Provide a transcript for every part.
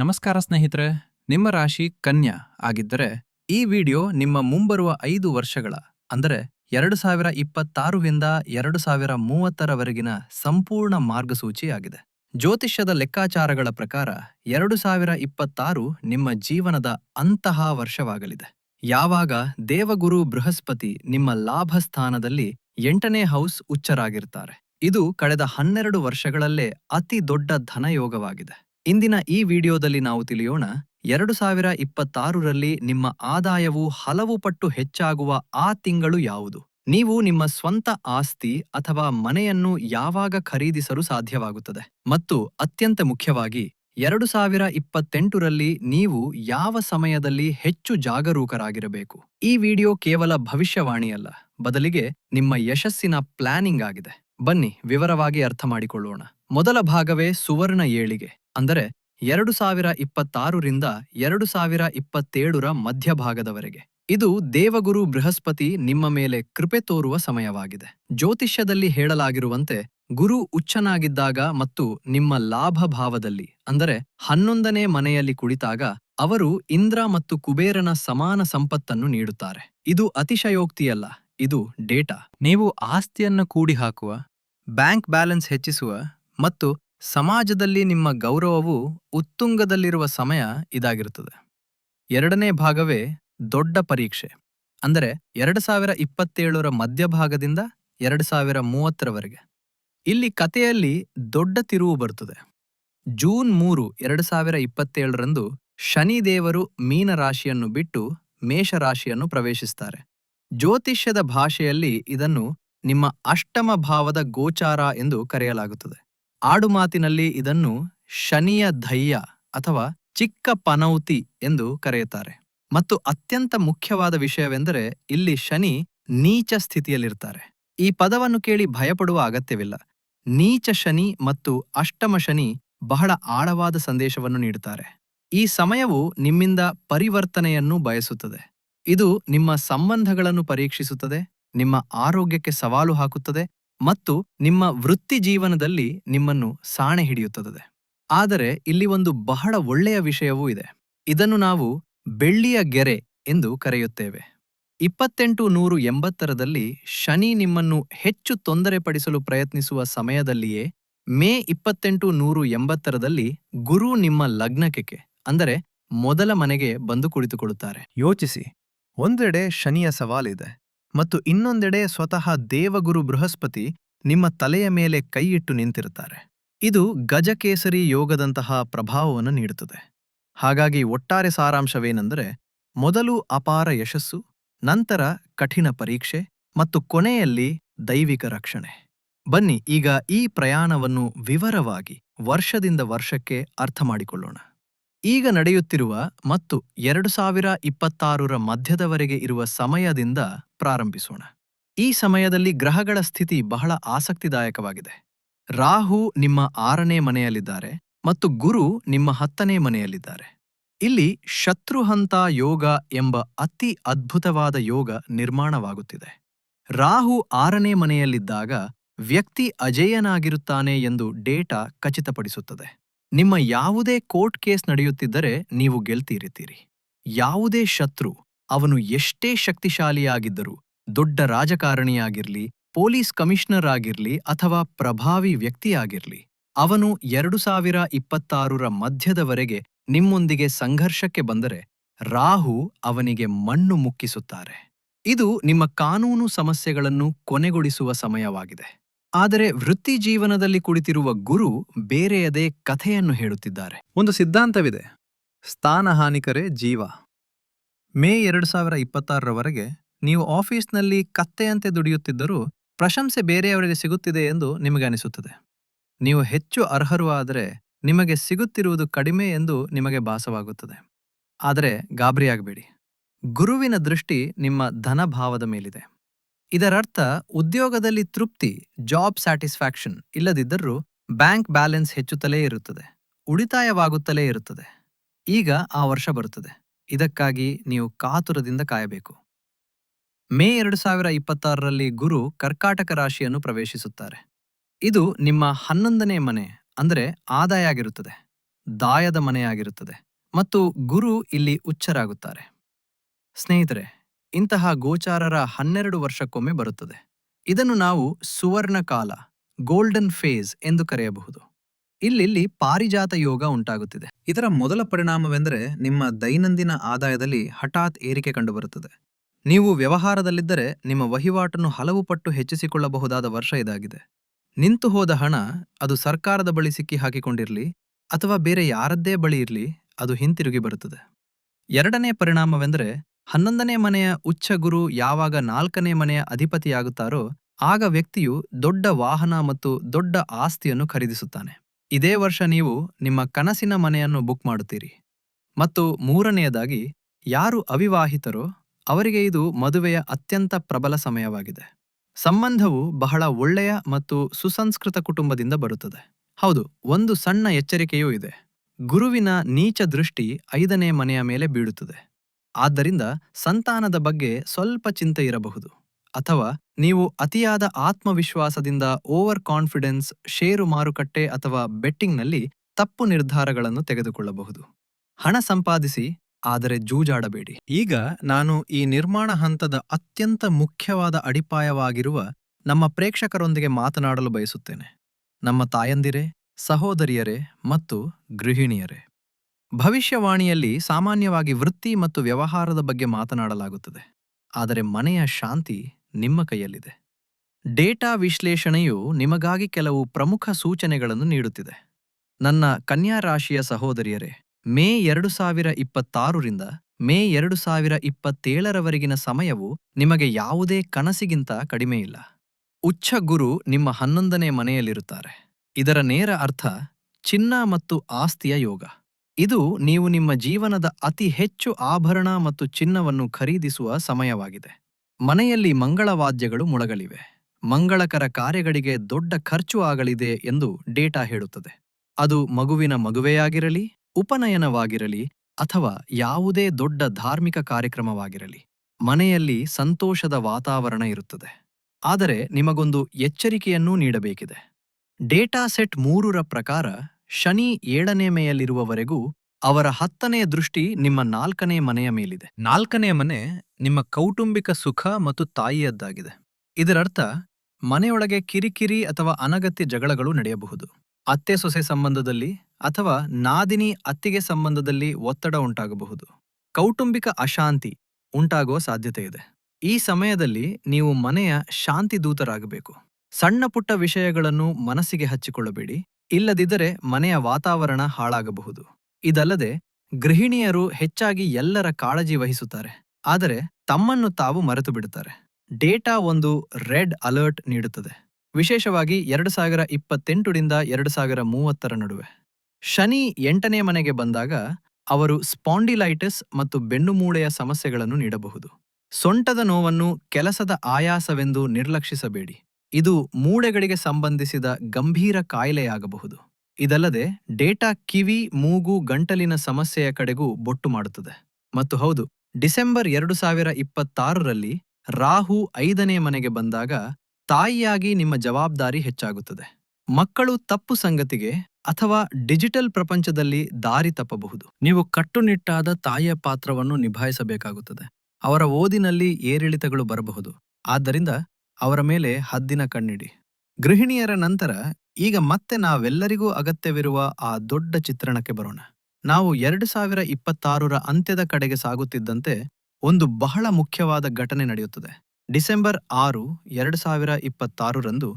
ನಮಸ್ಕಾರ ಸ್ನೇಹಿತರೆ, ನಿಮ್ಮ ರಾಶಿ ಕನ್ಯಾ ಆಗಿದ್ದರೆ ಈ ವಿಡಿಯೋ ನಿಮ್ಮ ಮುಂಬರುವ ಐದು ವರ್ಷಗಳ, ಅಂದರೆ ಎರಡು ಸಾವಿರ ಇಪ್ಪತ್ತಾರರಿಂದ ಎರಡು ಸಾವಿರ ಮೂವತ್ತರವರೆಗಿನ ಸಂಪೂರ್ಣ ಮಾರ್ಗಸೂಚಿಯಾಗಿದೆ ಜ್ಯೋತಿಷ್ಯದ ಲೆಕ್ಕಾಚಾರಗಳ ಪ್ರಕಾರ ಎರಡು ಸಾವಿರ ಇಪ್ಪತ್ತಾರು ನಿಮ್ಮ ಜೀವನದ ಅಂತಹ ವರ್ಷವಾಗಲಿದೆ. ಯಾವಾಗ ದೇವಗುರು ಬೃಹಸ್ಪತಿ ನಿಮ್ಮ ಲಾಭ ಸ್ಥಾನದಲ್ಲಿ ಎಂಟನೇ ಹೌಸ್ ಉಚ್ಚರಾಗಿರ್ತಾರೆ. ಇದು ಕಳೆದ ಹನ್ನೆರಡು ವರ್ಷಗಳಲ್ಲೇ ಅತಿ ದೊಡ್ಡ ಧನಯೋಗವಾಗಿದೆ. ಇಂದಿನ ಈ ವಿಡಿಯೋದಲ್ಲಿ ನಾವು ತಿಳಿಯೋಣ, ಎರಡು ಸಾವಿರ ಇಪ್ಪತ್ತಾರರಲ್ಲಿ ನಿಮ್ಮ ಆದಾಯವು ಹಲವು ಪಟ್ಟು ಹೆಚ್ಚಾಗುವ ಆ ತಿಂಗಳು ಯಾವುದು? ನೀವು ನಿಮ್ಮ ಸ್ವಂತ ಆಸ್ತಿ ಅಥವಾ ಮನೆಯನ್ನು ಯಾವಾಗ ಖರೀದಿಸಲು ಸಾಧ್ಯವಾಗುತ್ತದೆ? ಮತ್ತು ಅತ್ಯಂತ ಮುಖ್ಯವಾಗಿ, ಎರಡು ಸಾವಿರ ಇಪ್ಪತ್ತೆಂಟರಲ್ಲಿ ನೀವು ಯಾವ ಸಮಯದಲ್ಲಿ ಹೆಚ್ಚು ಜಾಗರೂಕರಾಗಿರಬೇಕು? ಈ ವಿಡಿಯೋ ಕೇವಲ ಭವಿಷ್ಯವಾಣಿಯಲ್ಲ, ಬದಲಿಗೆ ನಿಮ್ಮ ಯಶಸ್ಸಿನ ಪ್ಲಾನಿಂಗ್ ಆಗಿದೆ. ಬನ್ನಿ ವಿವರವಾಗಿ ಅರ್ಥ ಮಾಡಿಕೊಳ್ಳೋಣ. ಮೊದಲ ಭಾಗವೇ ಸುವರ್ಣ ಏಳಿಗೆ. ಅಂದರೆ ಎರಡು ಸಾವಿರ ಇಪ್ಪತ್ತಾರರಿಂದ ಎರಡು ಸಾವಿರ ಇಪ್ಪತ್ತೇಳರ ಮಧ್ಯಭಾಗದವರೆಗೆ. ಇದು ದೇವಗುರು ಬೃಹಸ್ಪತಿ ನಿಮ್ಮ ಮೇಲೆ ಕೃಪೆ ತೋರುವ ಸಮಯವಾಗಿದೆ. ಜ್ಯೋತಿಷ್ಯದಲ್ಲಿ ಹೇಳಲಾಗಿರುವಂತೆ ಗುರು ಉಚ್ಚನಾಗಿದ್ದಾಗ ಮತ್ತು ನಿಮ್ಮ ಲಾಭ ಭಾವದಲ್ಲಿ, ಅಂದರೆ ಹನ್ನೊಂದನೇ ಮನೆಯಲ್ಲಿ ಕುಳಿತಾಗ, ಅವರು ಇಂದ್ರ ಮತ್ತು ಕುಬೇರನ ಸಮಾನ ಸಂಪತ್ತನ್ನು ನೀಡುತ್ತಾರೆ. ಇದು ಅತಿಶಯೋಕ್ತಿಯಲ್ಲ, ಇದು ಡೇಟಾ. ನೀವು ಆಸ್ತಿಯನ್ನು ಕೂಡಿಹಾಕುವ, ಬ್ಯಾಂಕ್ ಬ್ಯಾಲೆನ್ಸ್ ಹೆಚ್ಚಿಸುವ ಮತ್ತು ಸಮಾಜದಲ್ಲಿ ನಿಮ್ಮ ಗೌರವವು ಉತ್ತುಂಗದಲ್ಲಿರುವ ಸಮಯ ಇದಾಗಿರುತ್ತದೆ. ಎರಡನೇ ಭಾಗವೇ ದೊಡ್ಡ ಪರೀಕ್ಷೆ. ಅಂದರೆ ಎರಡು ಸಾವಿರ ಇಪ್ಪತ್ತೇಳರ ಮಧ್ಯಭಾಗದಿಂದ ಎರಡು ಸಾವಿರ ಮೂವತ್ತರವರೆಗೆ. ಇಲ್ಲಿ ಕಥೆಯಲ್ಲಿ ದೊಡ್ಡ ತಿರುವು ಬರುತ್ತದೆ ಜೂನ್ ಮೂರು, ಎರಡು ಸಾವಿರ ಇಪ್ಪತ್ತೇಳರಂದು ಶನಿದೇವರು ಮೀನರಾಶಿಯನ್ನು ಬಿಟ್ಟು ಮೇಷರಾಶಿಯನ್ನು ಪ್ರವೇಶಿಸುತ್ತಾರೆ ಜ್ಯೋತಿಷ್ಯದ ಭಾಷೆಯಲ್ಲಿ ಇದನ್ನು ನಿಮ್ಮ ಅಷ್ಟಮ ಭಾವದ ಗೋಚಾರ ಎಂದು ಕರೆಯಲಾಗುತ್ತದೆ. ಆಡುಮಾತಿನಲ್ಲಿ ಇದನ್ನು ಶನಿಯ ಧೈರ್ಯ ಅಥವಾ ಚಿಕ್ಕ ಪನೌತಿ ಎಂದು ಕರೆಯುತ್ತಾರೆ. ಮತ್ತು ಅತ್ಯಂತ ಮುಖ್ಯವಾದ ವಿಷಯವೆಂದರೆ ಇಲ್ಲಿ ಶನಿ ನೀಚ ಸ್ಥಿತಿಯಲ್ಲಿರ್ತಾರೆ. ಈ ಪದವನ್ನು ಕೇಳಿ ಭಯಪಡುವ ಅಗತ್ಯವಿಲ್ಲ. ನೀಚ ಶನಿ ಮತ್ತು ಅಷ್ಟಮ ಶನಿ ಬಹಳ ಆಳವಾದ ಸಂದೇಶವನ್ನು ನೀಡುತ್ತಾರೆ. ಈ ಸಮಯವು ನಿಮ್ಮಿಂದ ಪರಿವರ್ತನೆಯನ್ನು ಬಯಸುತ್ತದೆ. ಇದು ನಿಮ್ಮ ಸಂಬಂಧಗಳನ್ನು ಪರೀಕ್ಷಿಸುತ್ತದೆ, ನಿಮ್ಮ ಆರೋಗ್ಯಕ್ಕೆ ಸವಾಲು ಹಾಕುತ್ತದೆ ಮತ್ತು ನಿಮ್ಮ ವೃತ್ತಿ ಜೀವನದಲ್ಲಿ ನಿಮ್ಮನ್ನು ಸಾಣೆ ಹಿಡಿಯುತ್ತದೆ. ಆದರೆ ಇಲ್ಲಿ ಒಂದು ಬಹಳ ಒಳ್ಳೆಯ ವಿಷಯವೂ ಇದೆ. ಇದನ್ನು ನಾವು ಬೆಳ್ಳಿಯ ಗೆರೆ ಎಂದು ಕರೆಯುತ್ತೇವೆ. ಇಪ್ಪತ್ತೆಂಟು ನೂರು ಎಂಬತ್ತರದಲ್ಲಿ ಶನಿ ನಿಮ್ಮನ್ನು ಹೆಚ್ಚು ತೊಂದರೆಪಡಿಸಲು ಪ್ರಯತ್ನಿಸುವ ಸಮಯದಲ್ಲಿಯೇ ಮೇ ಇಪ್ಪತ್ತೆಂಟು ನೂರು ಎಂಬತ್ತರದಲ್ಲಿ ಗುರು ನಿಮ್ಮ ಲಗ್ನಕ್ಕೆ ಅಂದರೆ ಮೊದಲ ಮನೆಗೆ ಬಂದು ಕುಳಿತುಕೊಳ್ಳುತ್ತಾರೆ. ಯೋಚಿಸಿ, ಒಂದೆಡೆ ಶನಿಯ ಸವಾಲಿದೆ. ಮತ್ತು ಇನ್ನೊಂದೆಡೆ ಸ್ವತಃ ದೇವಗುರು ಬೃಹಸ್ಪತಿ ನಿಮ್ಮ ತಲೆಯ ಮೇಲೆ ಕೈಯಿಟ್ಟು ನಿಂತಿರುತ್ತಾರೆ. ಇದು ಗಜಕೇಸರಿ ಯೋಗದಂತಹ ಪ್ರಭಾವವನ್ನು ನೀಡುತ್ತದೆ. ಹಾಗಾಗಿ ಒಟ್ಟಾರೆ ಸಾರಾಂಶವೇನೆಂದರೆ, ಮೊದಲು ಅಪಾರ ಯಶಸ್ಸು, ನಂತರ ಕಠಿಣ ಪರೀಕ್ಷೆ ಮತ್ತು ಕೊನೆಯಲ್ಲಿ ದೈವಿಕ ರಕ್ಷಣೆ. ಬನ್ನಿ, ಈಗ ಈ ಪ್ರಯಾಣವನ್ನು ವಿವರವಾಗಿ ವರ್ಷದಿಂದ ವರ್ಷಕ್ಕೆ ಅರ್ಥ ಮಾಡಿಕೊಳ್ಳೋಣ. ಈಗ ನಡೆಯುತ್ತಿರುವ ಮತ್ತು ಎರಡು ಸಾವಿರ ಇಪ್ಪತ್ತಾರರ ಮಧ್ಯದವರೆಗೆ ಇರುವ ಸಮಯದಿಂದ ಪ್ರಾರಂಭಿಸೋಣ. ಈ ಸಮಯದಲ್ಲಿ ಗ್ರಹಗಳ ಸ್ಥಿತಿ ಬಹಳ ಆಸಕ್ತಿದಾಯಕವಾಗಿದೆ. ರಾಹು ನಿಮ್ಮ ಆರನೇ ಮನೆಯಲ್ಲಿದ್ದಾರೆ ಮತ್ತು ಗುರು ನಿಮ್ಮ ಹತ್ತನೇ ಮನೆಯಲ್ಲಿದ್ದಾರೆ. ಇಲ್ಲಿ ಶತ್ರುಹಂತ ಯೋಗ ಎಂಬ ಅತಿ ಅದ್ಭುತವಾದ ಯೋಗ ನಿರ್ಮಾಣವಾಗುತ್ತಿದೆ. ರಾಹು ಆರನೇ ಮನೆಯಲ್ಲಿದ್ದಾಗ ವ್ಯಕ್ತಿ ಅಜೇಯನಾಗಿರುತ್ತಾನೆ ಎಂದು ಡೇಟಾ ಖಚಿತಪಡಿಸುತ್ತದೆ. ನಿಮ್ಮ ಯಾವುದೇ ಕೋರ್ಟ್ ಕೇಸ್ ನಡೆಯುತ್ತಿದ್ದರೆ ನೀವು ಗೆಲ್ತೀರಿತೀರಿ ಯಾವುದೇ ಶತ್ರು ಅವನು ಎಷ್ಟೇ ಶಕ್ತಿಶಾಲಿಯಾಗಿದ್ದರೂ, ದೊಡ್ಡ ರಾಜಕಾರಣಿಯಾಗಿರ್ಲಿ, ಪೊಲೀಸ್ ಕಮಿಷನರ್ ಆಗಿರ್ಲಿ ಅಥವಾ ಪ್ರಭಾವಿ ವ್ಯಕ್ತಿಯಾಗಿರ್ಲಿ, ಅವನು ಎರಡು ಸಾವಿರ ಇಪ್ಪತ್ತಾರರ ಮಧ್ಯದವರೆಗೆ ನಿಮ್ಮೊಂದಿಗೆ ಸಂಘರ್ಷಕ್ಕೆ ಬಂದರೆ ರಾಹು ಅವನಿಗೆ ಮಣ್ಣು ಮುಕ್ಕಿಸುತ್ತಾರೆ. ಇದು ನಿಮ್ಮ ಕಾನೂನು ಸಮಸ್ಯೆಗಳನ್ನು ಕೊನೆಗೊಳಿಸುವ ಸಮಯವಾಗಿದೆ. ಆದರೆ ವೃತ್ತಿ ಜೀವನದಲ್ಲಿ ಕುಳಿತಿರುವ ಗುರು ಬೇರೆಯದೇ ಕಥೆಯನ್ನು ಹೇಳುತ್ತಿದ್ದಾರೆ. ಒಂದು ಸಿದ್ಧಾಂತವಿದೆ. ಸ್ಥಾನಹಾನಿಕರೇ ಜೀವ. ಮೇ ಎರಡು ಸಾವಿರ ಇಪ್ಪತ್ತಾರರವರೆಗೆ ನೀವು ಆಫೀಸ್ನಲ್ಲಿ ಕತ್ತೆಯಂತೆ ದುಡಿಯುತ್ತಿದ್ದರೂ ಪ್ರಶಂಸೆ ಬೇರೆಯವರಿಗೆ ಸಿಗುತ್ತಿದೆ ಎಂದು ನಿಮಗೆ ಅನಿಸುತ್ತದೆ ನೀವು ಹೆಚ್ಚು ಅರ್ಹರು ಆದರೆ ನಿಮಗೆ ಸಿಗುತ್ತಿರುವುದು ಕಡಿಮೆ ಎಂದು ನಿಮಗೆ ಭಾಸವಾಗುತ್ತದೆ. ಆದರೆ ಗಾಬರಿಯಾಗಬೇಡಿ. ಗುರುವಿನ ದೃಷ್ಟಿ ನಿಮ್ಮ ಧನಭಾವದ ಮೇಲಿದೆ. ಇದರರ್ಥ, ಉದ್ಯೋಗದಲ್ಲಿ ತೃಪ್ತಿ, ಜಾಬ್ ಸ್ಯಾಟಿಸ್ಫ್ಯಾಕ್ಷನ್ ಇಲ್ಲದಿದ್ದರೂ ಬ್ಯಾಂಕ್ ಬ್ಯಾಲೆನ್ಸ್ ಹೆಚ್ಚುತ್ತಲೇ ಇರುತ್ತದೆ. ಉಳಿತಾಯವಾಗುತ್ತಲೇ ಇರುತ್ತದೆ. ಈಗ ಆ ವರ್ಷ ಬರುತ್ತದೆ. ಇದಕ್ಕಾಗಿ ನೀವು ಕಾತುರದಿಂದ ಕಾಯಬೇಕು. ಮೇ ಎರಡು ಸಾವಿರ ಇಪ್ಪತ್ತಾರರಲ್ಲಿ ಗುರು ಕರ್ಕಾಟಕ ರಾಶಿಯನ್ನು ಪ್ರವೇಶಿಸುತ್ತಾರೆ. ಇದು ನಿಮ್ಮ ಹನ್ನೊಂದನೇ ಮನೆ, ಅಂದರೆ ಆದಾಯ ಆಗಿರುತ್ತದೆ ದಾಯದ ಮನೆಯಾಗಿರುತ್ತದೆ, ಮತ್ತು ಗುರು ಇಲ್ಲಿ ಉಚ್ಚರಾಗುತ್ತಾರೆ. ಸ್ನೇಹಿತರೆ, ಇಂತಹ ಗೋಚಾರರ ಹನ್ನೆರಡು ವರ್ಷಕ್ಕೊಮ್ಮೆ ಬರುತ್ತದೆ. ಇದನ್ನು ನಾವು ಸುವರ್ಣ ಕಾಲ ಗೋಲ್ಡನ್ ಫೇಸ್ ಎಂದು ಕರೆಯಬಹುದು. ಇಲ್ಲಿಲ್ಲಿ ಪಾರಿಜಾತ ಯೋಗ ಉಂಟಾಗುತ್ತಿದೆ. ಇದರ ಮೊದಲ ಪರಿಣಾಮವೆಂದರೆ ನಿಮ್ಮ ದೈನಂದಿನ ಆದಾಯದಲ್ಲಿ ಹಠಾತ್ ಏರಿಕೆ ಕಂಡುಬರುತ್ತದೆ. ನೀವು ವ್ಯವಹಾರದಲ್ಲಿದ್ದರೆ ನಿಮ್ಮ ವಹಿವಾಟನ್ನು ಹಲವು ಪಟ್ಟು ಹೆಚ್ಚಿಸಿಕೊಳ್ಳಬಹುದಾದ ವರ್ಷ ಇದಾಗಿದೆ. ನಿಂತು ಹೋದ ಹಣ ಅದು ಸರ್ಕಾರದ ಬಳಿ ಸಿಕ್ಕಿ ಹಾಕಿಕೊಂಡಿರಲಿ ಅಥವಾ ಬೇರೆ ಯಾರದ್ದೇ ಬಳಿ ಇರಲಿ ಅದು ಹಿಂತಿರುಗಿ ಬರುತ್ತದೆ. ಎರಡನೇ ಪರಿಣಾಮವೆಂದರೆ ಹನ್ನೊಂದನೇ ಮನೆಯ ಉಚ್ಚ ಗುರು ಯಾವಾಗ ನಾಲ್ಕನೇ ಮನೆಯ ಅಧಿಪತಿಯಾಗುತ್ತಾರೋ ಆಗ ವ್ಯಕ್ತಿಯು ದೊಡ್ಡ ವಾಹನ ಮತ್ತು ದೊಡ್ಡ ಆಸ್ತಿಯನ್ನು ಖರೀದಿಸುತ್ತಾನೆ. ಇದೇ ವರ್ಷ ನೀವು ನಿಮ್ಮ ಕನಸಿನ ಮನೆಯನ್ನು ಬುಕ್ ಮಾಡುತ್ತೀರಿ. ಮತ್ತು ಮೂರನೆಯದಾಗಿ, ಯಾರು ಅವಿವಾಹಿತರೋ ಅವರಿಗೆ ಇದು ಮದುವೆಯ ಅತ್ಯಂತ ಪ್ರಬಲ ಸಮಯವಾಗಿದೆ. ಸಂಬಂಧವು ಬಹಳ ಒಳ್ಳೆಯ ಮತ್ತು ಸುಸಂಸ್ಕೃತ ಕುಟುಂಬದಿಂದ ಬರುತ್ತದೆ. ಹೌದು, ಒಂದು ಸಣ್ಣ ಎಚ್ಚರಿಕೆಯೂ ಇದೆ. ಗುರುವಿನ ನೀಚ ದೃಷ್ಟಿ ಐದನೇ ಮನೆಯ ಮೇಲೆ ಬೀಳುತ್ತದೆ. ಆದ್ದರಿಂದ ಸಂತಾನದ ಬಗ್ಗೆ ಸ್ವಲ್ಪ ಚಿಂತೆ ಇರಬಹುದು. ಅಥವಾ ನೀವು ಅತಿಯಾದ ಆತ್ಮವಿಶ್ವಾಸದಿಂದ ಓವರ್ ಕಾನ್ಫಿಡೆನ್ಸ್ ಷೇರು ಮಾರುಕಟ್ಟೆ ಅಥವಾ ಬೆಟ್ಟಿಂಗ್ನಲ್ಲಿ ತಪ್ಪು ನಿರ್ಧಾರಗಳನ್ನು ತೆಗೆದುಕೊಳ್ಳಬಹುದು. ಹಣ ಸಂಪಾದಿಸಿ, ಆದರೆ ಜೂಜಾಡಬೇಡಿ. ಈಗ ನಾನು ಈ ನಿರ್ಮಾಣ ಹಂತದ ಅತ್ಯಂತ ಮುಖ್ಯವಾದ ಅಡಿಪಾಯವಾಗಿರುವ ನಮ್ಮ ಪ್ರೇಕ್ಷಕರೊಂದಿಗೆ ಮಾತನಾಡಲು ಬಯಸುತ್ತೇನೆ. ನಮ್ಮ ತಾಯಂದಿರೇ, ಸಹೋದರಿಯರೇ ಮತ್ತು ಗೃಹಿಣಿಯರೇ. ಭವಿಷ್ಯವಾಣಿಯಲ್ಲಿ ಸಾಮಾನ್ಯವಾಗಿ ವೃತ್ತಿ ಮತ್ತು ವ್ಯವಹಾರದ ಬಗ್ಗೆ ಮಾತನಾಡಲಾಗುತ್ತದೆ. ಆದರೆ ಮನೆಯ ಶಾಂತಿ ನಿಮ್ಮ ಕೈಯಲ್ಲಿದೆ. ಡೇಟಾ ವಿಶ್ಲೇಷಣೆಯು ನಿಮಗಾಗಿ ಕೆಲವು ಪ್ರಮುಖ ಸೂಚನೆಗಳನ್ನು ನೀಡುತ್ತಿದೆ. ನನ್ನ ಕನ್ಯಾ ರಾಶಿಯ ಸಹೋದರಿಯರೇ, ಮೇ ಎರಡು ಸಾವಿರ ಇಪ್ಪತ್ತಾರರಿಂದ ಮೇ ಎರಡು ಸಾವಿರ ಇಪ್ಪತ್ತೇಳರವರೆಗಿನ ಸಮಯವು ನಿಮಗೆ ಯಾವುದೇ ಕನಸಿಗಿಂತ ಕಡಿಮೆಯಿಲ್ಲ ಉಚ್ಚ ಗುರು ನಿಮ್ಮ ಹನ್ನೊಂದನೇ ಮನೆಯಲ್ಲಿರುತ್ತಾರೆ. ಇದರ ನೇರ ಅರ್ಥ ಚಿನ್ನ ಮತ್ತು ಆಸ್ತಿಯ ಯೋಗ. ಇದು ನೀವು ನಿಮ್ಮ ಜೀವನದ ಅತಿ ಹೆಚ್ಚು ಆಭರಣ ಮತ್ತು ಚಿನ್ನವನ್ನು ಖರೀದಿಸುವ ಸಮಯವಾಗಿದೆ. ಮನೆಯಲ್ಲಿ ಮಂಗಳವಾದ್ಯಗಳು ಮುಳಗಲಿವೆ. ಮಂಗಳಕರ ಕಾರ್ಯಗಳಿಗೆ ದೊಡ್ಡ ಖರ್ಚು ಆಗಲಿದೆ ಎಂದು ಡೇಟಾ ಹೇಳುತ್ತದೆ. ಅದು ಮಗುವಿನ ಮಗುವೆಯಾಗಿರಲಿ, ಉಪನಯನವಾಗಿರಲಿ ಅಥವಾ ಯಾವುದೇ ದೊಡ್ಡ ಧಾರ್ಮಿಕ ಕಾರ್ಯಕ್ರಮವಾಗಿರಲಿ. ಮನೆಯಲ್ಲಿ ಸಂತೋಷದ ವಾತಾವರಣ ಇರುತ್ತದೆ. ಆದರೆ ನಿಮಗೊಂದು ಎಚ್ಚರಿಕೆಯನ್ನೂ ನೀಡಬೇಕಿದೆ. ಡೇಟಾ ಸೆಟ್ ಮೂರರ ಪ್ರಕಾರ ಶನಿ ಏಳನೇ ಮೇಯಲ್ಲಿರುವವರೆಗೂ ಅವರ ಹತ್ತನೆಯ ದೃಷ್ಟಿ ನಿಮ್ಮ ನಾಲ್ಕನೇ ಮನೆಯ ಮೇಲಿದೆ. ನಾಲ್ಕನೆಯ ಮನೆ ನಿಮ್ಮ ಕೌಟುಂಬಿಕ ಸುಖ ಮತ್ತು ತಾಯಿಯದ್ದಾಗಿದೆ. ಇದರರ್ಥ, ಮನೆಯೊಳಗೆ ಕಿರಿಕಿರಿ ಅಥವಾ ಅನಗತ್ಯ ಜಗಳಗಳು ನಡೆಯಬಹುದು. ಅತ್ತೆ ಸೊಸೆ ಸಂಬಂಧದಲ್ಲಿ ಅಥವಾ ನಾದಿನಿ ಅತ್ತಿಗೆ ಸಂಬಂಧದಲ್ಲಿ ಒತ್ತಡ ಉಂಟಾಗಬಹುದು. ಕೌಟುಂಬಿಕ ಅಶಾಂತಿ ಉಂಟಾಗುವ ಸಾಧ್ಯತೆ ಇದೆ. ಈ ಸಮಯದಲ್ಲಿ ನೀವು ಮನೆಯ ಶಾಂತಿ ದೂತರಾಗಬೇಕು. ಸಣ್ಣ ಪುಟ್ಟ ವಿಷಯಗಳನ್ನು ಮನಸ್ಸಿಗೆ ಹಚ್ಚಿಕೊಳ್ಳಬೇಡಿ. ಇಲ್ಲದಿದ್ದರೆ ಮನೆಯ ವಾತಾವರಣ ಹಾಳಾಗಬಹುದು. ಇದಲ್ಲದೆ ಗೃಹಿಣಿಯರು ಹೆಚ್ಚಾಗಿ ಎಲ್ಲರ ಕಾಳಜಿ ವಹಿಸುತ್ತಾರೆ, ಆದರೆ ತಮ್ಮನ್ನು ತಾವು ಮರೆತು ಬಿಡುತ್ತಾರೆ ಡೇಟಾ ಒಂದು ರೆಡ್ ಅಲರ್ಟ್ ನೀಡುತ್ತದೆ. ವಿಶೇಷವಾಗಿ ಎರಡು ಸಾವಿರ ಇಪ್ಪತ್ತೆಂಟರಿಂದ ಎರಡು ಸಾವಿರ ಮೂವತ್ತರ ನಡುವೆ. ಶನಿ ಎಂಟನೇ ಮನೆಗೆ ಬಂದಾಗ ಅವರು ಸ್ಪಾಂಡಿಲೈಟಿಸ್ ಮತ್ತು ಬೆನ್ನುಮೂಳೆಯ ಸಮಸ್ಯೆಗಳನ್ನು ನೀಡಬಹುದು. ಸೊಂಟದ ನೋವನ್ನು ಕೆಲಸದ ಆಯಾಸವೆಂದು ನಿರ್ಲಕ್ಷಿಸಬೇಡಿ. ಇದು ಮೂಳೆಗಳಿಗೆ ಸಂಬಂಧಿಸಿದ ಗಂಭೀರ ಕಾಯಿಲೆಯಾಗಬಹುದು. ಇದಲ್ಲದೆ ಡೇಟಾ ಕಿವಿ, ಮೂಗು, ಗಂಟಲಿನ ಸಮಸ್ಯೆಯ ಕಡೆಗೂ ಬೊಟ್ಟು ಮಾಡುತ್ತದೆ. ಮತ್ತು ಹೌದು, ಡಿಸೆಂಬರ್ ಎರಡು ಸಾವಿರ ಇಪ್ಪತ್ತಾರರಲ್ಲಿ ರಾಹು ಐದನೇ ಮನೆಗೆ ಬಂದಾಗ ತಾಯಿಯಾಗಿ ನಿಮ್ಮ ಜವಾಬ್ದಾರಿ ಹೆಚ್ಚಾಗುತ್ತದೆ. ಮಕ್ಕಳು ತಪ್ಪು ಸಂಗತಿಗೆ ಅಥವಾ ಡಿಜಿಟಲ್ ಪ್ರಪಂಚದಲ್ಲಿ ದಾರಿ ತಪ್ಪಬಹುದು. ನೀವು ಕಟ್ಟುನಿಟ್ಟಾದ ತಾಯಿಯ ಪಾತ್ರವನ್ನು ನಿಭಾಯಿಸಬೇಕಾಗುತ್ತದೆ. ಅವರ ಓದಿನಲ್ಲಿ ಏರಿಳಿತಗಳು ಬರಬಹುದು. ಆದ್ದರಿಂದ ಅವರ ಮೇಲೆ ಹದ್ದಿನ ಕಣ್ಣಿಡಿ. ಗೃಹಿಣಿಯರ ನಂತರ ಈಗ ಮತ್ತೆ ನಾವೆಲ್ಲರಿಗೂ ಅಗತ್ಯವಿರುವ ಆ ದೊಡ್ಡ ಚಿತ್ರಣಕ್ಕೆ ಬರೋಣ. ನಾವು ಎರಡು ಸಾವಿರ ಇಪ್ಪತ್ತಾರರ ಅಂತ್ಯದ ಕಡೆಗೆ ಸಾಗುತ್ತಿದ್ದಂತೆ ಒಂದು ಬಹಳ ಮುಖ್ಯವಾದ ಘಟನೆ ನಡೆಯುತ್ತದೆ. ಡಿಸೆಂಬರ್ ಆರು, ಎರಡು ಸಾವಿರ ಇಪ್ಪತ್ತಾರರಂದು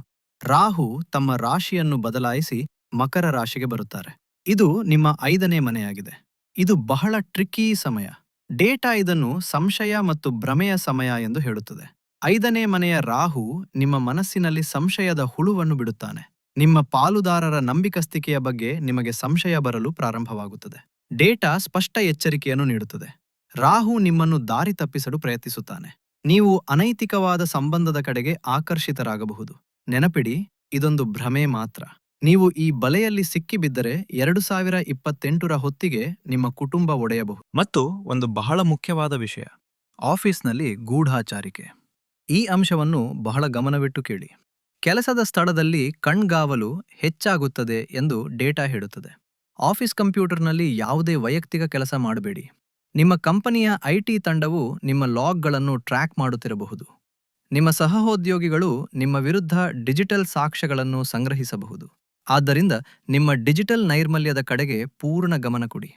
ರಾಹು ತಮ್ಮ ರಾಶಿಯನ್ನು ಬದಲಾಯಿಸಿ ಮಕರ ರಾಶಿಗೆ ಬರುತ್ತಾರೆ. ಇದು ನಿಮ್ಮ ಐದನೇ ಮನೆಯಾಗಿದೆ. ಇದು ಬಹಳ ಟ್ರಿಕ್ಕಿ ಸಮಯ. ಡೇಟಾ ಇದನ್ನು ಸಂಶಯ ಮತ್ತು ಭ್ರಮೆಯ ಸಮಯ ಎಂದು ಹೇಳುತ್ತದೆ. ಐದನೇ ಮನೆಯ ರಾಹು ನಿಮ್ಮ ಮನಸ್ಸಿನಲ್ಲಿ ಸಂಶಯದ ಹುಳುವನ್ನು ಬಿಡುತ್ತಾನೆ. ನಿಮ್ಮ ಪಾಲುದಾರರ ನಂಬಿಕಸ್ತಿಕೆಯ ಬಗ್ಗೆ ನಿಮಗೆ ಸಂಶಯ ಬರಲು ಪ್ರಾರಂಭವಾಗುತ್ತದೆ. ಡೇಟಾ ಸ್ಪಷ್ಟ ಎಚ್ಚರಿಕೆಯನ್ನು ನೀಡುತ್ತದೆ. ರಾಹು ನಿಮ್ಮನ್ನು ದಾರಿ ತಪ್ಪಿಸಲು ಪ್ರಯತ್ನಿಸುತ್ತಾನೆ. ನೀವು ಅನೈತಿಕವಾದ ಸಂಬಂಧದ ಕಡೆಗೆ ಆಕರ್ಷಿತರಾಗಬಹುದು. ನೆನಪಿಡಿ, ಇದೊಂದು ಭ್ರಮೆ ಮಾತ್ರ. ನೀವು ಈ ಬಲೆಯಲ್ಲಿ ಸಿಕ್ಕಿಬಿದ್ದರೆ ಎರಡು ಸಾವಿರ ಇಪ್ಪತ್ತೆಂಟರ ಹೊತ್ತಿಗೆ ನಿಮ್ಮ ಕುಟುಂಬ ಒಡೆಯಬಹುದು. ಮತ್ತು ಒಂದು ಬಹಳ ಮುಖ್ಯವಾದ ವಿಷಯ, ಆಫೀಸ್ನಲ್ಲಿ ಗೂಢಾಚಾರಿಕೆ. ಈ ಅಂಶವನ್ನು ಬಹಳ ಗಮನವಿಟ್ಟು ಕೇಳಿ. ಕೆಲಸದ ಸ್ಥಳದಲ್ಲಿ ಕಣ್ಗಾವಲು ಹೆಚ್ಚಾಗುತ್ತದೆ ಎಂದು ಡೇಟಾ ಹೇಳುತ್ತದೆ. ಆಫೀಸ್ ಕಂಪ್ಯೂಟರ್ನಲ್ಲಿ ಯಾವುದೇ ವೈಯಕ್ತಿಕ ಕೆಲಸ ಮಾಡಬೇಡಿ. ನಿಮ್ಮ ಕಂಪನಿಯ ಐಟಿ ತಂಡವು ನಿಮ್ಮ ಲಾಗ್ಗಳನ್ನು ಟ್ರ್ಯಾಕ್ ಮಾಡುತ್ತಿರಬಹುದು. ನಿಮ್ಮ ಸಹೋದ್ಯೋಗಿಗಳು ನಿಮ್ಮ ವಿರುದ್ಧ ಡಿಜಿಟಲ್ ಸಾಕ್ಷ್ಯಗಳನ್ನು ಸಂಗ್ರಹಿಸಬಹುದು. ಆದ್ದರಿಂದ ನಿಮ್ಮ ಡಿಜಿಟಲ್ ನೈರ್ಮಲ್ಯದ ಕಡೆಗೆ ಪೂರ್ಣ ಗಮನ ಕೊಡಿ.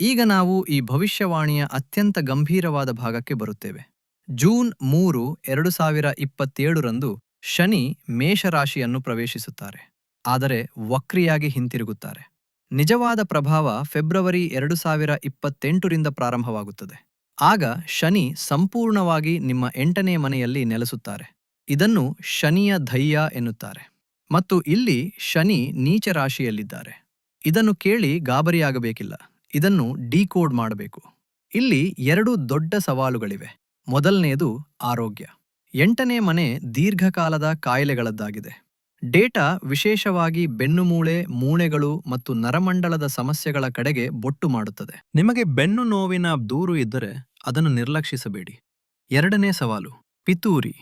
ಈಗ ನಾವು ಈ ಭವಿಷ್ಯವಾಣಿಯ ಅತ್ಯಂತ ಗಂಭೀರವಾದ ಭಾಗಕ್ಕೆ ಬರುತ್ತೇವೆ. ಜೂನ್ ಮೂರು, ಎರಡು ಸಾವಿರ ಇಪ್ಪತ್ತೇಳರಂದು ಶನಿ ಮೇಷರಾಶಿಯನ್ನು ಪ್ರವೇಶಿಸುತ್ತಾರೆ, ಆದರೆ ವಕ್ರಿಯಾಗಿ ಹಿಂತಿರುಗುತ್ತಾರೆ. ನಿಜವಾದ ಪ್ರಭಾವ ಫೆಬ್ರವರಿ ಎರಡು ಸಾವಿರ ಇಪ್ಪತ್ತೆಂಟರಿಂದ ಪ್ರಾರಂಭವಾಗುತ್ತದೆ. ಆಗ ಶನಿ ಸಂಪೂರ್ಣವಾಗಿ ನಿಮ್ಮ ಎಂಟನೇ ಮನೆಯಲ್ಲಿ ನೆಲೆಸುತ್ತಾರೆ. ಇದನ್ನು ಶನಿಯ ಧೈರ್ಯ ಎನ್ನುತ್ತಾರೆ. ಮತ್ತು ಇಲ್ಲಿ ಶನಿ ನೀಚ ರಾಶಿಯಲ್ಲಿದ್ದಾರೆ. ಇದನ್ನು ಕೇಳಿ ಗಾಬರಿಯಾಗಬೇಕಿಲ್ಲ. ಇದನ್ನು ಡಿಕೋಡ್ ಮಾಡಬೇಕು. ಇಲ್ಲಿ ಎರಡು ದೊಡ್ಡ ಸವಾಲುಗಳಿವೆ. ಮೊದಲನೆಯದು ಆರೋಗ್ಯ. ಎಂಟನೇ ಮನೆ ದೀರ್ಘಕಾಲದ ಕಾಯಿಲೆಗಳದ್ದಾಗಿದೆ. ಡೇಟಾ ವಿಶೇಷವಾಗಿ ಬೆನ್ನುಮೂಳೆ ಮೂಳೆಗಳು ಮತ್ತು ನರಮಂಡಲದ ಸಮಸ್ಯೆಗಳ ಕಡೆಗೆ ಬೊಟ್ಟು ಮಾಡುತ್ತದೆ. ನಿಮಗೆ ಬೆನ್ನು ನೋವಿನ ದೂರು ಇದ್ದರೆ ಅದನ್ನು ನಿರ್ಲಕ್ಷಿಸಬೇಡಿ. ಎರಡನೇ ಸವಾಲು, ಪಿತೂರಿ.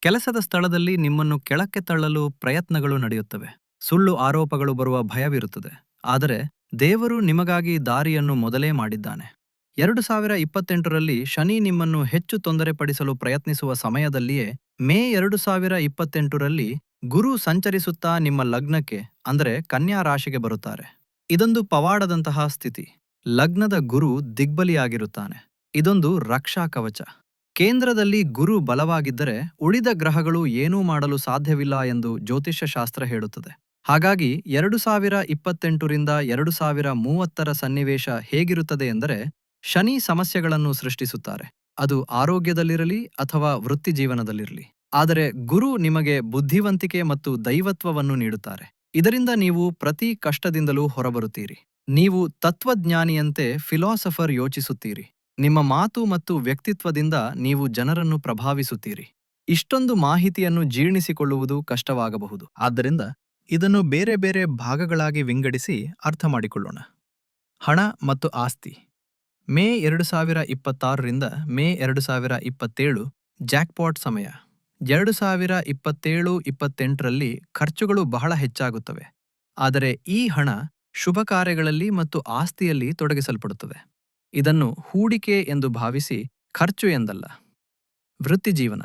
ಕೆಲಸದ ಸ್ಥಳದಲ್ಲಿ ನಿಮ್ಮನ್ನು ಕೆಳಕ್ಕೆ ತಳ್ಳಲು ಪ್ರಯತ್ನಗಳು ನಡೆಯುತ್ತವೆ. ಸುಳ್ಳು ಆರೋಪಗಳು ಬರುವ ಭಯವಿರುತ್ತದೆ. ಆದರೆ ದೇವರು ನಿಮಗಾಗಿ ದಾರಿಯನ್ನು ಮೊದಲೇ ಮಾಡಿದ್ದಾನೆ. ಎರಡು ಸಾವಿರ ಇಪ್ಪತ್ತೆಂಟರಲ್ಲಿ ಶನಿ ನಿಮ್ಮನ್ನು ಹೆಚ್ಚು ತೊಂದರೆಪಡಿಸಲು ಪ್ರಯತ್ನಿಸುವ ಸಮಯದಲ್ಲಿಯೇ ಮೇ ಎರಡು ಸಾವಿರ ಇಪ್ಪತ್ತೆಂಟರಲ್ಲಿ ಗುರು ಸಂಚರಿಸುತ್ತಾ ನಿಮ್ಮ ಲಗ್ನಕ್ಕೆ, ಅಂದರೆ ಕನ್ಯಾ ರಾಶಿಗೆ ಬರುತ್ತಾರೆ. ಇದೊಂದು ಪವಾಡದಂತಹ ಸ್ಥಿತಿ. ಲಗ್ನದ ಗುರು ದಿಗ್ಬಲಿಯಾಗಿರುತ್ತಾನೆ. ಇದೊಂದು ರಕ್ಷಾ ಕವಚ. ಕೇಂದ್ರದಲ್ಲಿ ಗುರು ಬಲವಾಗಿದ್ದರೆ ಉಳಿದ ಗ್ರಹಗಳು ಏನೂ ಮಾಡಲು ಸಾಧ್ಯವಿಲ್ಲ ಎಂದು ಜ್ಯೋತಿಷ್ಯ ಶಾಸ್ತ್ರ ಹೇಳುತ್ತದೆ. ಹಾಗಾಗಿ ಎರಡು ಸಾವಿರ ಇಪ್ಪತ್ತೆಂಟರಿಂದ ಎರಡು ಸಾವಿರ ಮೂವತ್ತರ ಸನ್ನಿವೇಶ ಹೇಗಿರುತ್ತದೆ ಎಂದರೆ ಶನಿ ಸಮಸ್ಯೆಗಳನ್ನು ಸೃಷ್ಟಿಸುತ್ತಾರೆ. ಅದು ಆರೋಗ್ಯದಲ್ಲಿರಲಿ ಅಥವಾ ವೃತ್ತಿಜೀವನದಲ್ಲಿರಲಿ ಆದರೆ ಗುರು ನಿಮಗೆ ಬುದ್ಧಿವಂತಿಕೆ ಮತ್ತು ದೈವತ್ವವನ್ನು ನೀಡುತ್ತಾರೆ. ಇದರಿಂದ ನೀವು ಪ್ರತಿ ಕಷ್ಟದಿಂದಲೂ ಹೊರಬರುತ್ತೀರಿ. ನೀವು ತತ್ವಜ್ಞಾನಿಯಂತೆ ಫಿಲಾಸಫರ್ ಯೋಚಿಸುತ್ತೀರಿ. ನಿಮ್ಮ ಮಾತು ಮತ್ತು ವ್ಯಕ್ತಿತ್ವದಿಂದ ನೀವು ಜನರನ್ನು ಪ್ರಭಾವಿಸುತ್ತೀರಿ. ಇಷ್ಟೊಂದು ಮಾಹಿತಿಯನ್ನು ಜೀರ್ಣಿಸಿಕೊಳ್ಳುವುದು ಕಷ್ಟವಾಗಬಹುದು. ಆದ್ದರಿಂದ ಇದನ್ನು ಬೇರೆ ಬೇರೆ ಭಾಗಗಳಾಗಿ ವಿಂಗಡಿಸಿ ಅರ್ಥ ಮಾಡಿಕೊಳ್ಳೋಣ. ಹಣ ಮತ್ತು ಆಸ್ತಿ. ಮೇ ಎರಡು ಸಾವಿರ ಇಪ್ಪತ್ತಾರರಿಂದ ಮೇ ಎರಡು ಸಾವಿರ ಇಪ್ಪತ್ತೇಳು ಜಾಕ್ಪಾಟ್ ಸಮಯ. ಎರಡು ಸಾವಿರ ಇಪ್ಪತ್ತೇಳು ಇಪ್ಪತ್ತೆಂಟರಲ್ಲಿ ಖರ್ಚುಗಳು ಬಹಳ ಹೆಚ್ಚಾಗುತ್ತವೆ. ಆದರೆ ಈ ಹಣ ಶುಭ ಕಾರ್ಯಗಳಲ್ಲಿ ಮತ್ತು ಆಸ್ತಿಯಲ್ಲಿ ತೊಡಗಿಸಲ್ಪಡುತ್ತದೆ. ಇದನ್ನು ಹೂಡಿಕೆ ಎಂದು ಭಾವಿಸಿ ಖರ್ಚು ಎಂದಲ್ಲ. ವೃತ್ತಿಜೀವನ.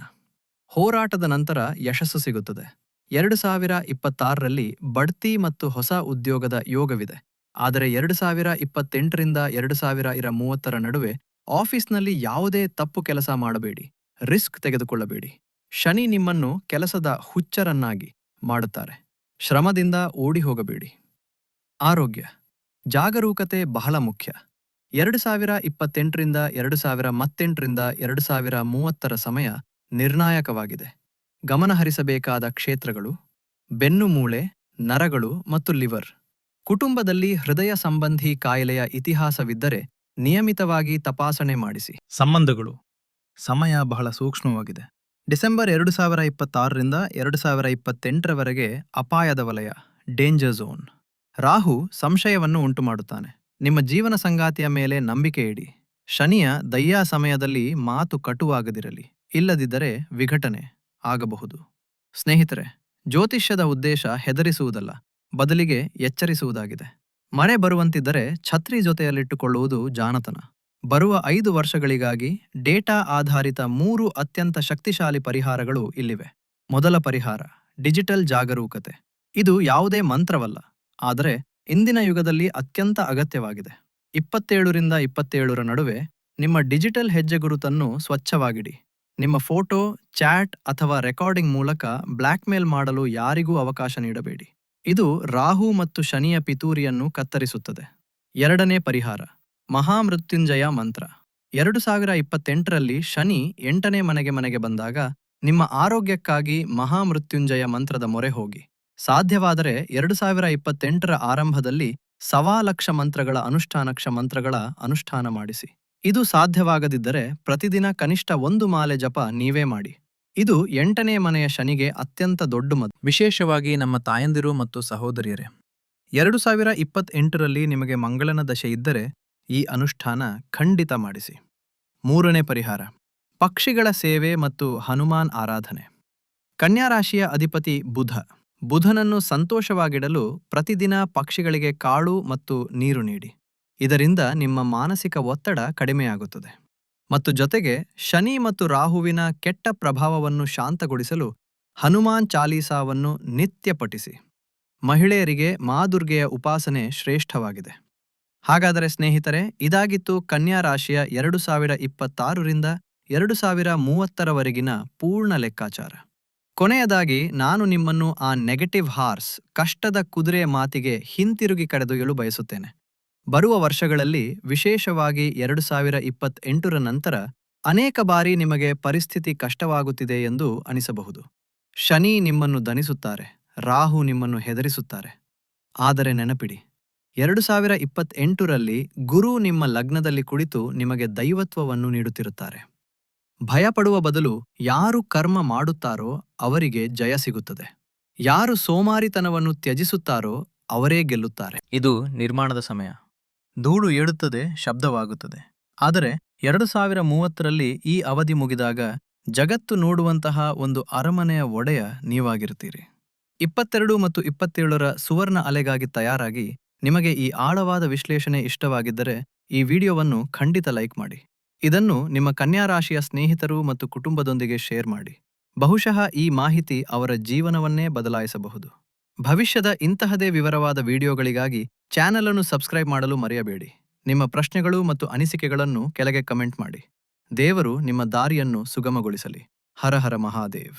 ಹೋರಾಟದ ನಂತರ ಯಶಸ್ಸು ಸಿಗುತ್ತದೆ. ಎರಡು ಸಾವಿರ ಇಪ್ಪತ್ತಾರರಲ್ಲಿ ಬಡ್ತಿ ಮತ್ತು ಹೊಸ ಉದ್ಯೋಗದ ಯೋಗವಿದೆ. ಆದರೆ ಎರಡು ಸಾವಿರ ಇಪ್ಪತ್ತೆಂಟರಿಂದ ಎರಡು ಸಾವಿರ ಇರ ಮೂವತ್ತರ ನಡುವೆ ಆಫೀಸ್ನಲ್ಲಿ ಯಾವುದೇ ತಪ್ಪು ಕೆಲಸ ಮಾಡಬೇಡಿ, ರಿಸ್ಕ್ ತೆಗೆದುಕೊಳ್ಳಬೇಡಿ. ಶನಿ ನಿಮ್ಮನ್ನು ಕೆಲಸದ ಹುಚ್ಚರನ್ನಾಗಿ ಮಾಡುತ್ತಾರೆ. ಶ್ರಮದಿಂದ ಓಡಿ ಹೋಗಬೇಡಿ. ಆರೋಗ್ಯ. ಜಾಗರೂಕತೆ ಬಹಳ ಮುಖ್ಯ. ಎರಡು ಸಾವಿರ ಇಪ್ಪತ್ತೆಂಟರಿಂದ ಎರಡು ಸಾವಿರ ಮತ್ತೆಂಟರಿಂದ ಎರಡು ಸಾವಿರ ಮೂವತ್ತರ ಸಮಯ ನಿರ್ಣಾಯಕವಾಗಿದೆ. ಗಮನಹರಿಸಬೇಕಾದ ಕ್ಷೇತ್ರಗಳು ಬೆನ್ನುಮೂಳೆ ನರಗಳು ಮತ್ತು ಲಿವರ್. ಕುಟುಂಬದಲ್ಲಿ ಹೃದಯ ಸಂಬಂಧಿ ಕಾಯಿಲೆಯ ಇತಿಹಾಸವಿದ್ದರೆ ನಿಯಮಿತವಾಗಿ ತಪಾಸಣೆ ಮಾಡಿಸಿ. ಸಂಬಂಧಗಳು. ಸಮಯ ಬಹಳ ಸೂಕ್ಷ್ಮವಾಗಿದೆ. ಡಿಸೆಂಬರ್ ಎರಡು ಸಾವಿರ ಇಪ್ಪತ್ತಾರರಿಂದ ಎರಡು ಸಾವಿರ ಇಪ್ಪತ್ತೆಂಟರವರೆಗೆ ಅಪಾಯದ ವಲಯ ಡೇಂಜರ್ ಝೋನ್ ರಾಹು ಸಂಶಯವನ್ನು ಉಂಟುಮಾಡುತ್ತಾನೆ. ನಿಮ್ಮ ಜೀವನ ಸಂಗಾತಿಯ ಮೇಲೆ ನಂಬಿಕೆ ಇಡಿ. ಶನಿಯ ದಯ್ಯಾ ಸಮಯದಲ್ಲಿ ಮಾತು ಕಟುವಾಗದಿರಲಿ, ಇಲ್ಲದಿದ್ದರೆ ವಿಘಟನೆ ಆಗಬಹುದು. ಸ್ನೇಹಿತರೆ, ಜ್ಯೋತಿಷ್ಯದ ಉದ್ದೇಶ ಹೆದರಿಸುವುದಲ್ಲ. ಬದಲಿಗೆ ಎಚ್ಚರಿಸುವುದಾಗಿದೆ. ಮಳೆ ಬರುವಂತಿದ್ದರೆ ಛತ್ರಿ ಜೊತೆಯಲ್ಲಿಟ್ಟುಕೊಳ್ಳುವುದು ಜಾಣತನ. ಬರುವ ಐದು ವರ್ಷಗಳಿಗಾಗಿ ಡೇಟಾ ಆಧಾರಿತ ಮೂರು ಅತ್ಯಂತ ಶಕ್ತಿಶಾಲಿ ಪರಿಹಾರಗಳು ಇಲ್ಲಿವೆ. ಮೊದಲ ಪರಿಹಾರ, ಡಿಜಿಟಲ್ ಜಾಗರೂಕತೆ. ಇದು ಯಾವುದೇ ಮಂತ್ರವಲ್ಲ, ಆದರೆ ಇಂದಿನ ಯುಗದಲ್ಲಿ ಅತ್ಯಂತ ಅಗತ್ಯವಾಗಿದೆ. ಇಪ್ಪತ್ತೇಳರಿಂದ ಇಪ್ಪತ್ತೇಳರ ನಡುವೆ ನಿಮ್ಮ ಡಿಜಿಟಲ್ ಹೆಜ್ಜೆಗುರುತನ್ನು ಸ್ವಚ್ಛವಾಗಿಡಿ. ನಿಮ್ಮ ಫೋಟೋ, ಚಾಟ್ ಅಥವಾ ರೆಕಾರ್ಡಿಂಗ್ ಮೂಲಕ ಬ್ಲ್ಯಾಕ್ಮೇಲ್ ಮಾಡಲು ಯಾರಿಗೂ ಅವಕಾಶ ನೀಡಬೇಡಿ. ಇದು ರಾಹು ಮತ್ತು ಶನಿಯ ಪಿತೂರಿಯನ್ನು ಕತ್ತರಿಸುತ್ತದೆ. ಎರಡನೇ ಪರಿಹಾರ, ಮಹಾಮೃತ್ಯುಂಜಯ ಮಂತ್ರ. ಎರಡು ಸಾವಿರ ಇಪ್ಪತ್ತೆಂಟರಲ್ಲಿ ಶನಿ ಎಂಟನೇ ಮನೆಗೆ ಮನೆಗೆ ಬಂದಾಗ ನಿಮ್ಮ ಆರೋಗ್ಯಕ್ಕಾಗಿ ಮಹಾಮೃತ್ಯುಂಜಯ ಮಂತ್ರದ ಮೊರೆ ಹೋಗಿ. ಸಾಧ್ಯವಾದರೆ ಎರಡು ಸಾವಿರ ಇಪ್ಪತ್ತೆಂಟರ ಆರಂಭದಲ್ಲಿ ಸವಾಲಕ್ಷ ಮಂತ್ರಗಳ ಅನುಷ್ಠಾನಕ್ಷ ಮಂತ್ರಗಳ ಅನುಷ್ಠಾನ ಮಾಡಿಸಿ. ಇದು ಸಾಧ್ಯವಾಗದಿದ್ದರೆ ಪ್ರತಿದಿನ ಕನಿಷ್ಠ ಒಂದು ಮಾಲೆ ಜಪ ನೀವೇ ಮಾಡಿ. ಇದು ಎಂಟನೇ ಮನೆಯ ಶನಿಗೆ ಅತ್ಯಂತ ದೊಡ್ಡ ಮದ್ದು ವಿಶೇಷವಾಗಿ ನಮ್ಮ ತಾಯಂದಿರು ಮತ್ತು ಸಹೋದರಿಯರೇ. ಎರಡು ಸಾವಿರ ಇಪ್ಪತ್ತೆಂಟರಲ್ಲಿ ನಿಮಗೆ ಮಂಗಳನ ದಶೆ ಇದ್ದರೆ ಈ ಅನುಷ್ಠಾನ ಖಂಡಿತ ಮಾಡಿಸಿ. ಮೂರನೇ ಪರಿಹಾರ. ಪಕ್ಷಿಗಳ ಸೇವೆ ಮತ್ತು ಹನುಮಾನ್ ಆರಾಧನೆ. ಕನ್ಯಾರಾಶಿಯ ಅಧಿಪತಿ ಬುಧ. ಬುಧನನ್ನು ಸಂತೋಷವಾಗಿಡಲು ಪ್ರತಿದಿನ ಪಕ್ಷಿಗಳಿಗೆ ಕಾಳು ಮತ್ತು ನೀರು ನೀಡಿ. ಇದರಿಂದ ನಿಮ್ಮ ಮಾನಸಿಕ ಒತ್ತಡ ಕಡಿಮೆಯಾಗುತ್ತದೆ. ಮತ್ತು ಜೊತೆಗೆ ಶನಿ ಮತ್ತು ರಾಹುವಿನ ಕೆಟ್ಟ ಪ್ರಭಾವವನ್ನು ಶಾಂತಗೊಳಿಸಲು ಹನುಮಾನ್ ಚಾಲೀಸಾವನ್ನು ನಿತ್ಯ ಪಠಿಸಿ. ಮಹಿಳೆಯರಿಗೆ ಮಾದುರ್ಗೆಯ ಉಪಾಸನೆ ಶ್ರೇಷ್ಠವಾಗಿದೆ. ಹಾಗಾದರೆ ಸ್ನೇಹಿತರೆ, ಇದಾಗಿತ್ತು ಕನ್ಯಾ ರಾಶಿಯ ಎರಡು ಸಾವಿರ ಇಪ್ಪತ್ತಾರರಿಂದ ಎರಡು ಸಾವಿರ ಮೂವತ್ತರವರೆಗಿನ ಪೂರ್ಣ ಲೆಕ್ಕಾಚಾರ. ಕೊನೆಯದಾಗಿ ನಾನು ನಿಮ್ಮನ್ನು ಆ ನೆಗೆಟಿವ್ ಹಾರ್ಸ್, ಕಷ್ಟದ ಕುದುರೆ ಮಾತಿಗೆ ಹಿಂತಿರುಗಿ ಕರೆದೊಯ್ಯಲು ಬಯಸುತ್ತೇನೆ. ಬರುವ ವರ್ಷಗಳಲ್ಲಿ ವಿಶೇಷವಾಗಿ ಎರಡು ಸಾವಿರ ಇಪ್ಪತ್ತೆಂಟರ ನಂತರ ಅನೇಕ ಬಾರಿ ನಿಮಗೆ ಪರಿಸ್ಥಿತಿ ಕಷ್ಟವಾಗುತ್ತಿದೆ ಎಂದು ಅನಿಸಬಹುದು. ಶನಿ ನಿಮ್ಮನ್ನು ದನಿಸುತ್ತಾರೆ ರಾಹು ನಿಮ್ಮನ್ನು ಹೆದರಿಸುತ್ತಾರೆ. ಆದರೆ ನೆನಪಿಡಿ, ಎರಡು ಸಾವಿರ ಇಪ್ಪತ್ತೆಂಟರಲ್ಲಿ ಗುರು ನಿಮ್ಮ ಲಗ್ನದಲ್ಲಿ ಕುಳಿತು ನಿಮಗೆ ದೈವತ್ವವನ್ನು ನೀಡುತ್ತಿರುತ್ತಾರೆ. ಭಯಪಡುವ ಬದಲು ಯಾರು ಕರ್ಮ ಮಾಡುತ್ತಾರೋ ಅವರಿಗೆ ಜಯ ಸಿಗುತ್ತದೆ. ಯಾರು ಸೋಮಾರಿತನವನ್ನು ತ್ಯಜಿಸುತ್ತಾರೋ ಅವರೇ ಗೆಲ್ಲುತ್ತಾರೆ. ಇದು ನಿರ್ಮಾಣದ ಸಮಯ. ಧೂಳು ಏಳುತ್ತದೆ, ಶಬ್ದವಾಗುತ್ತದೆ. ಆದರೆ ಎರಡು ಸಾವಿರ ಮೂವತ್ತರಲ್ಲಿ ಈ ಅವಧಿ ಮುಗಿದಾಗ ಜಗತ್ತು ನೋಡುವಂತಹ ಒಂದು ಅರಮನೆಯ ಒಡೆಯ ನೀವಾಗಿರುತ್ತೀರಿ. ಇಪ್ಪತ್ತೆರಡು ಮತ್ತು ಇಪ್ಪತ್ತೇಳರ ಸುವರ್ಣ ಅಲೆಗಾಗಿ ತಯಾರಾಗಿ ನಿಮಗೆ ಈ ಆಳವಾದ ವಿಶ್ಲೇಷಣೆ ಇಷ್ಟವಾಗಿದ್ದರೆ ಈ ವಿಡಿಯೋವನ್ನು ಖಂಡಿತ ಲೈಕ್ ಮಾಡಿ. ಇದನ್ನು ನಿಮ್ಮ ಕನ್ಯಾರಾಶಿಯ ಸ್ನೇಹಿತರು ಮತ್ತು ಕುಟುಂಬದೊಂದಿಗೆ ಶೇರ್ ಮಾಡಿ. ಬಹುಶಃ ಈ ಮಾಹಿತಿ ಅವರ ಜೀವನವನ್ನೇ ಬದಲಾಯಿಸಬಹುದು. ಭವಿಷ್ಯದ ಇಂತಹದೇ ವಿವರವಾದ ವಿಡಿಯೋಗಳಿಗಾಗಿ ಚಾನೆಲ್ ಅನ್ನು ಸಬ್ಸ್ಕ್ರೈಬ್ ಮಾಡಲು ಮರೆಯಬೇಡಿ. ನಿಮ್ಮ ಪ್ರಶ್ನೆಗಳು ಮತ್ತು ಅನಿಸಿಕೆಗಳನ್ನು ಕೆಳಗೆ ಕಮೆಂಟ್ ಮಾಡಿ. ದೇವರು ನಿಮ್ಮ ದಾರಿಯನ್ನು ಸುಗಮಗೊಳಿಸಲಿ. ಹರ ಹರ ಮಹಾದೇವ್.